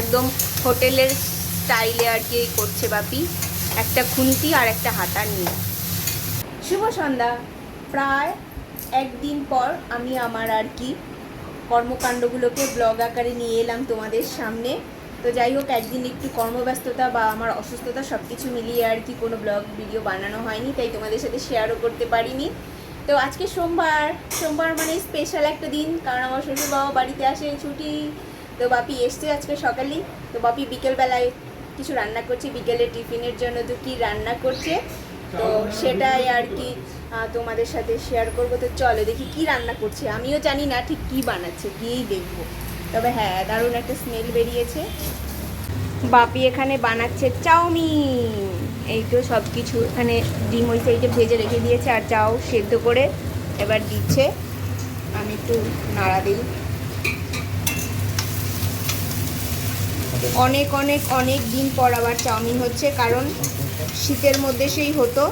একদম হোটেলের স্টাইলে আর কি করছে বাপি। একটা খুন্তি আর একটা হাতা নিয়ে। শুভ সন্ধ্যা। প্রায় একদিন পর আমি আমার আর কি কর্মকাণ্ডগুলোকে ব্লগ আকারে নিয়ে এলাম তোমাদের সামনে। তো যাই হোক, একদিন একটু কর্মব্যস্ততা বা আমার অসুস্থতা সব কিছু মিলিয়ে আর কি কোনো ব্লগ, ভিডিও বানানো হয়নি, তাই তোমাদের সাথে শেয়ারও করতে পারিনি। তো আজকে সোমবার সোমবার মানে স্পেশাল একটা দিন, কারণ আমার শ্বশুর বাবা বাড়িতে আসে ছুটি। তো বাপি এসছে আজকে সকালেই তো বাপি বিকেলবেলায় কিছু রান্না করছে বিকেলে টিফিনের জন্য তো কি রান্না করছে? তো সেটাই আর কি তোমাদের সাথে শেয়ার করব। তো চলো দেখি কি রান্না করছে। আমিও জানি না ঠিক কি বানাচ্ছে, গিয়েই দেখব। তবে হ্যাঁ দারুণ একটা স্মেল বেরিয়েছে। বাপি এখানে বানাচ্ছে চাউমিন। এই তো সব কিছু এখানে ডিম ওই সাইডে ভেজে রেখে দিয়েছে আর চাও সেদ্ধ করে এবার দিচ্ছে। আমি একটু নাড়া দিই। অনেক অনেক অনেক দিন পর আবার চাউমিন হচ্ছে, কারণ শীতের মধ্যে সেই হতো।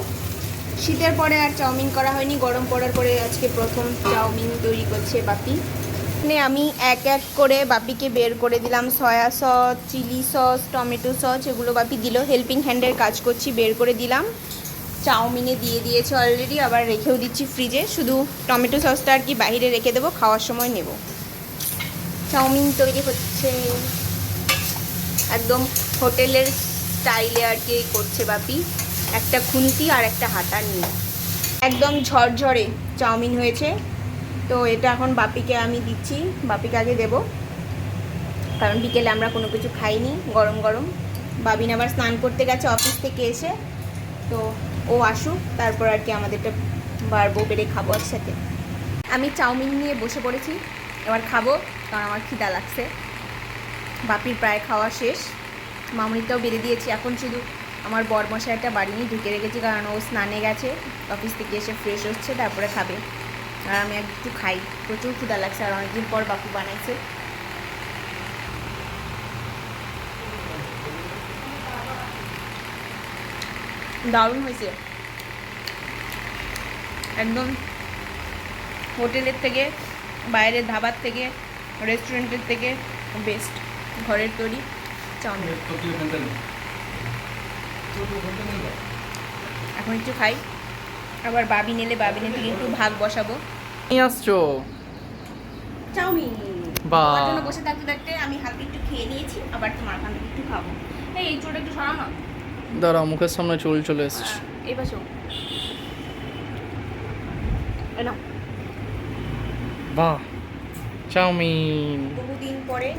শীতের পরে আর চাউমিন করা হয়নি, গরম পড়ার পরে আজকে প্রথম চাউমিন তৈরি করছে বাপি। এখানে আমি এক এক করে বাপিকে বের করে দিলাম, soya sauce, chilli sauce, tomato sauce, এগুলো বাপি দিল। হেল্পিং হ্যান্ডের কাজ করছি, বের করে দিলাম। চাউমিনে দিয়ে দিয়েছে অলরেডি আবার রেখেও দিচ্ছি ফ্রিজে শুধু টমেটো সসটা আর কি বাইরে রেখে দেবো, খাওয়ার সময় নেব। চাউমিন তৈরি হচ্ছে। একদম হোটেলের স্টাইলে আর কি করছে বাপি। একটা খুন্তি আর একটা হাতা নিয়ে। একদম ঝরঝরে চাউমিন হয়েছে। তো এটা এখন বাপিকে আমি দিচ্ছি। বাপিকে আগে দেবো। কারণ বিকেলে আমরা কোনো কিছু খাইনি, গরম গরম। বাবিন আবার স্নান করতে গেছে অফিস থেকে এসে। তো ও আসুক, তারপর আর কি আমাদেরটা বাড়বো বেড়ে খাব একসাথে। আমি চাউমিন নিয়ে বসে পড়েছি। এবার খাব, কারণ আমার খিদা লাগছে। বাপির প্রায় খাওয়া শেষ। মামনিটাও বেড়ে দিয়েছি। এখন শুধু আমার বর মশাইটা বাড়ি নিয়ে ঢুকে রেখেছি, কারণ ও স্নানে গেছে, অফিস থেকে এসে ফ্রেশ হচ্ছে, তারপরে খাবে। আর আমি একটু খাই। প্রচুর ক্ষুদা লাগছে, আর অনেকদিন পর বাপু বানাইছে। দারুণ হয়েছে। একদম হোটেলের থেকে, বাইরের ধাবার থেকে রেস্টুরেন্টের থেকে বেস্ট ঘরের তৈরি চাউমিন। এখন একটু খাই। আবার বাবি নিলে বাবিনের থেকে একটু ভাগ বসাবো। নিয়ে আসছো? চাউমিন। জন্য বসে থাকতে থাকতে আমি হালকা একটু খেয়ে নিয়েছি আবার তোমার ওখান থেকে একটু খাব। এই এই চোটা একটু সরাও না। দাঁড়াও মুখের সামনে চুল চলে এসছে। এই পাশো এই নাও। বাহ চাউমিন। বহুদিন পরে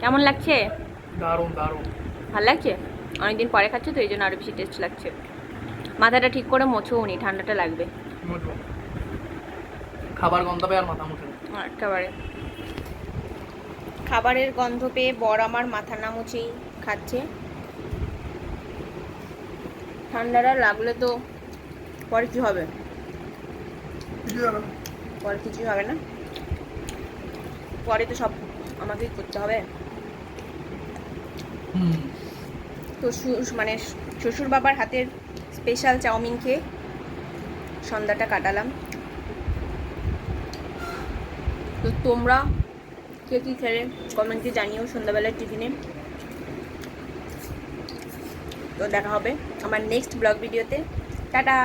কেমন লাগছে? দারুণ দারুণ। ভালো লাগছে? অনেকদিন পরে খাচ্ছে তো এই জন্য আরও বেশি টেস্ট লাগছে। মাথাটা ঠিক করে মোছো নি ঠান্ডাটা লাগবে। খাবার গন্ধ পেয়ে আর মাথা মুখে একেবারে। খাবারের গন্ধ পেয়ে বর আমার মাথা না মুছেই খাচ্ছে। ঠান্ডাটা লাগলে তো পরে কি হবে? পরে কিছুই হবে না। পরে তো সব আমাকেই করতে হবে। তো মানে শ্বশুর বাবার হাতের স্পেশাল চাউমিন খেয়ে সন্ধ্যাটা কাটালাম। তো তোমরা কে কী খেলে কমেন্টে জানিও সন্ধ্যাবেলার টিফিনে তো দেখা হবে আমার নেক্সট ব্লগ ভিডিওতে টাটা!